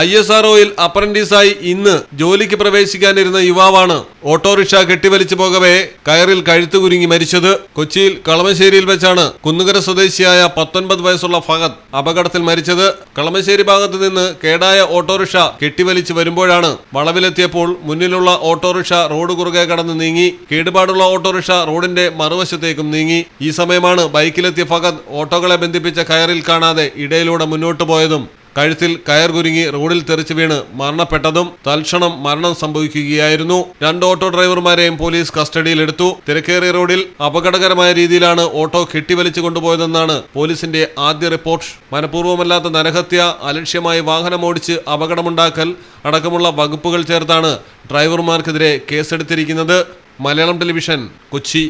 I S R ഒയിൽ അപ്രന്റീസായി ഇന്ന് ജോലിക്ക് പ്രവേശിക്കാനിരുന്ന യുവാവാണ് ഓട്ടോറിക്ഷ കെട്ടിവലിച്ചു പോകവേ കയറിൽ കഴുത്തു കുരുങ്ങി മരിച്ചത്. കൊച്ചിയിൽ കളമശ്ശേരിയിൽ വെച്ചാണ് കുന്നുകര സ്വദേശിയായ പത്തൊൻപത് വയസ്സുള്ള ഫഹദ് അപകടത്തിൽ മരിച്ചത്. കളമശ്ശേരി ഭാഗത്ത് നിന്ന് കേടായ ഓട്ടോറിക്ഷ കെട്ടിവലിച്ച് വരുമ്പോഴാണ് വളവിലെത്തിയപ്പോൾ മുന്നിലുള്ള ഓട്ടോറിക്ഷ റോഡ് കുറുകെ കടന്ന് നീങ്ങി. കേടുപാടുള്ള ഓട്ടോറിക്ഷ റോഡിന്റെ മറുവശത്തേക്കും നീങ്ങി. ഈ സമയമാണ് ബൈക്കിലെത്തിയ ഫഹദ് ഓട്ടോകളെ ബന്ധിപ്പിച്ച കയറിൽ കാണാതെ ഇടയിലൂടെ മുന്നോട്ടു പോയതും കഴുത്തിൽ കയർ കുരുങ്ങി റോഡിൽ തെറിച്ചു വീണ് മരണപ്പെട്ടതും തൽക്ഷണം മരണം സംഭവിക്കുകയായിരുന്നു. രണ്ട് ഓട്ടോ ഡ്രൈവർമാരെയും പോലീസ് കസ്റ്റഡിയിലെടുത്തു. തിരക്കേറിയ റോഡിൽ അപകടകരമായ രീതിയിലാണ് ഓട്ടോ കെട്ടിവലിച്ചു കൊണ്ടുപോയതെന്നാണ് പോലീസിന്റെ ആദ്യ റിപ്പോർട്ട്. മനഃപൂർവമല്ലാത്ത നരഹത്യ അലക്ഷ്യമായി വാഹനമോടിച്ച് അപകടമുണ്ടാക്കൽ അടക്കമുള്ള വകുപ്പുകൾ ചേർത്താണ് ഡ്രൈവർമാർക്കെതിരെ കേസെടുത്തിരിക്കുന്നത്. മലയാളം ടെലിവിഷൻ കൊച്ചി.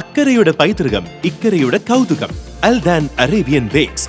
അക്കരയുടെ പൈതൃകം ഇക്കരയുടെ കൗതുകം. അൽദാൻ അറേബ്യൻ ബേക്സ്